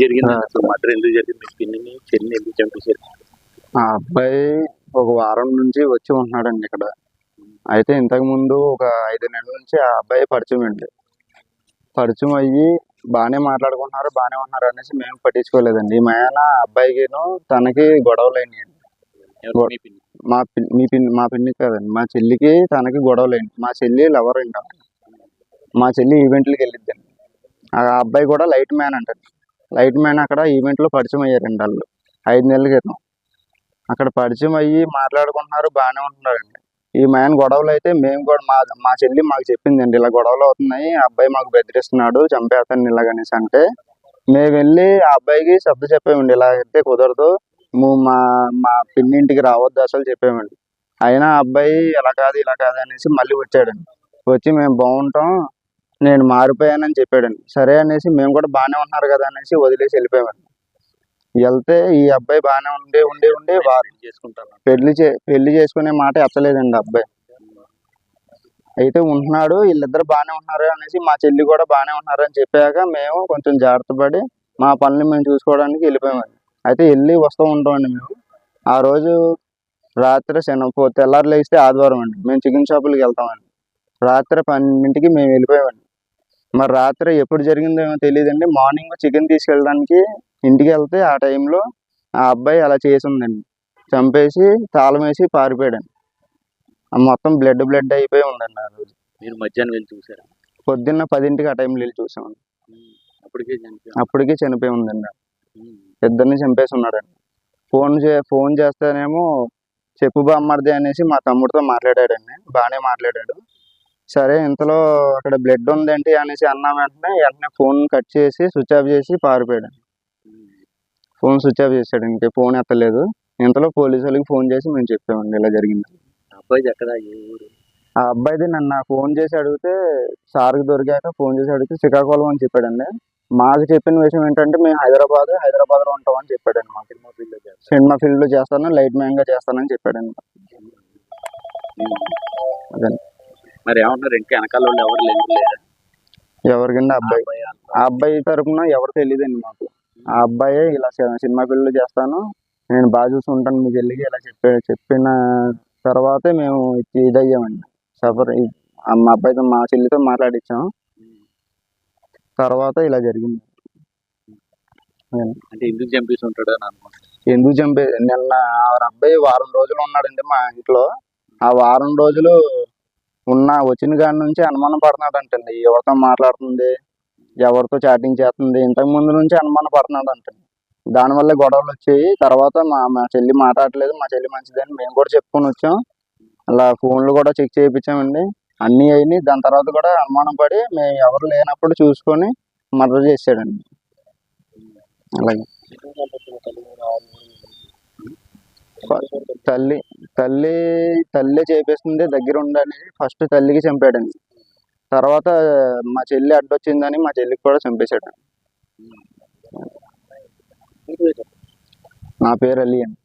జరిగింది అసలు మర్డర్ ఎందుకు జరిగింది? మీ పిన్నిని చెల్లిని ఎందుకు చంపేశారు? ఆ అబ్బాయి ఒక వారం నుంచి వచ్చి ఉంటున్నాడండి ఇక్కడ. అయితే ఇంతకు ముందు ఒక ఐదు నెలల నుంచి ఆ అబ్బాయి పరిచయం అండి. పరిచయం అయ్యి బాగానే మాట్లాడుకుంటున్నారు బాగానే ఉన్నారు అనేసి మేము పట్టించుకోలేదండి. మా ఆయన అబ్బాయికిను తనకి గొడవలు అయినాయండి. ఎవరు మీ పిన్ని? మా పిన్- మీ పిన్ మా పిన్ని కాదండి. మా చెల్లికి తనకి గొడవలు అయింది మా చెల్లి లవర్ అండి. మా చెల్లి ఈవెంట్లకి వెళ్ళిద్దండి. ఆ అబ్బాయి కూడా లైట్ మ్యాన్ అంటండి. లైట్ మ్యాన్ అక్కడ ఈవెంట్లో పరిచయం అయ్యారండి వాళ్ళు. ఐదు నెలల క్రితం. అక్కడ పరిచయం అయ్యి మాట్లాడుకుంటున్నారు బాగానే ఉంటున్నారండి. ఈ మ్యాన్ గొడవలు అయితే మేము కూడా మా మా చెల్లి మాకు చెప్పిందండి ఇలా గొడవలు అవుతున్నాయి ఆ అబ్బాయి మాకు బెదిరిస్తున్నాడు చంపేస్తాను ఇలాగనేసి అంటే మేము వెళ్ళి ఆ అబ్బాయికి శబ్ద చెప్పామండి ఇలా అయితే కుదరదు నువ్వు మా మా పిన్ని ఇంటికి రావద్దు అసలు చెప్పామండి. అయినా ఆ అబ్బాయి ఇలా కాదు ఇలా కాదు అనేసి మళ్ళీ వచ్చాడండి. వచ్చి మేము బాగుంటాం నేను మారిపోయానని చెప్పాడండి. సరే అనేసి మేము కూడా బాగానే ఉన్నారు కదా అనేసి వదిలేసి వెళ్ళిపోయామండి. వెళ్తే ఈ అబ్బాయి బాగానే ఉండి ఉండి ఉండి చేసుకుంటాను. పెళ్ళి చే పెళ్ళి చేసుకునే మాట ఎత్తలేదండి అబ్బాయి. అయితే ఉంటున్నాడు వీళ్ళిద్దరు బాగానే ఉన్నారు అనేసి మా చెల్లి కూడా బాగానే ఉన్నారు అని చెప్పాక మేము కొంచెం జాగ్రత్త పడి మా పనులు మేము చూసుకోవడానికి వెళ్ళిపోయామండి. అయితే వెళ్ళి వస్తూ ఉంటామండి మేము. ఆ రోజు రాత్రి శన పో- తెల్లారి లేస్తే ఆదివారం అండి. మేము చికెన్ షాపులకి వెళ్తామండి. రాత్రి పన్నెండింటికి మేము వెళ్ళిపోయామండి. మరి రాత్రి ఎప్పుడు జరిగిందో ఏమో తెలియదండి మార్నింగ్ చికెన్ తీసుకెళ్ళడానికి ఇంటికి వెళ్తే ఆ టైంలో ఆ అబ్బాయి అలా చేసి ఉందండి చంపేసి తాళం వేసి పారిపోయాడండి. మొత్తం బ్లడ్ బ్లడ్ అయిపోయి ఉందండి ఆ రోజు. మీరు మధ్యాహ్నం వెళ్ళి చూసారా పొద్దున్న పదింటికి ఆ టైంలో వెళ్ళి చూసామండి అప్పటికే అప్పటికి చనిపోయి ఉందండి. ఇద్దరిని చంపేసి ఉన్నాడండి. ఫోన్ చే ఫోన్ చేస్తేనేమో చెప్పు బామ్మర్ది అనేసి మా తమ్ముడితో మాట్లాడాడండి. బాగానే మాట్లాడాడు. సరే ఇంతలో అక్కడ బ్లడ్ ఉందేంటి అనేసి అన్న వెంటనే వెంటనే ఫోన్ కట్ చేసి స్విచ్ ఆఫ్ చేసి పారిపోయాడు. ఫోన్ స్విచ్ ఆఫ్ చేశాడు ఇంకే ఫోన్ ఎత్తలేదు. ఇంతలో పోలీసు వాళ్ళకి ఫోన్ చేసి మేము చెప్పామండి ఇలా జరిగింది అబ్బాయి ఎక్కడ? ఆ అబ్బాయిది నన్ను ఫోన్ చేసి అడిగితే సార్కి దొరికాక ఫోన్ చేసి అడిగితే శ్రీకాకుళం అని చెప్పాడండి. మాకు చెప్పిన విషయం ఏంటంటే మేము హైదరాబాద్ హైదరాబాద్లో ఉంటామని చెప్పాడండి మాకు. సినిమా ఫీల్డ్లో చేస్తారు? సినిమా ఫీల్డ్లో చేస్తాను లైట్ మ్యాన్గా చేస్తానని చెప్పాడండి అదే. మరి ఏమన్నారు? ఇంకా వెనకాల వాళ్ళు ఎవరు లేదా? ఎవరికండి? అబ్బాయి. ఆ అబ్బాయి తరపున ఎవరు తెలియదండి మాకు. ఆ అబ్బాయే ఇలా సి- సినిమా ఫీల్డ్లో చేస్తాను. నేను బాగా చూసుకుంటాను మీకు వెళ్ళి ఇలా చెప్పే చెప్పిన తర్వాతే మేము ఇది- ఇదయ్యామండి. సఫర్ ఇ- ఆ మా అబ్బాయితో మా చెల్లితో మాట్లాడించాం తర్వాత ఇలా జరిగింది. అంటే ఎందుకు చంపేసి ఉంటాడు అని అనుకుంటున్నాను ఎందుకు చంపే నిన్న ఆ అబ్బాయి వారం రోజులు ఉన్నాడండి మా ఇంట్లో. ఆ వారం రోజులు ఉన్న వచ్చిన కాడి నుంచి అనుమానం పడుతున్నాడు అంటండి ఎవరితో మాట్లాడుతుంది? ఎవరితో చాటింగ్ చేస్తుంది? ఇంతకు ముందు నుంచి అనుమానం పడుతున్నాడు అంటండి దానివల్ల గొడవలు వచ్చాయి. తర్వాత మా మా చెల్లి మాట్లాడలేదు. మా చెల్లి మంచిదని మేము కూడా చెప్పుకొని వచ్చాం. అలా ఫోన్లు కూడా చెక్ చేయించామండి. అన్నీ అయినాయి. దాని తర్వాత కూడా అనుమానం పడి మేము ఎవరు లేనప్పుడు చూసుకొని మర్డర్ చేసాడండి అలాగే. తల్లి తల్లి తల్లి చేపేస్తుంది దగ్గర ఉండని ఫస్ట్ తల్లికి చంపాడండి తర్వాత మా చెల్లి అడ్డొచ్చిందని మా చెల్లికి కూడా చంపేశాడు. నా పేరు అలీ అండి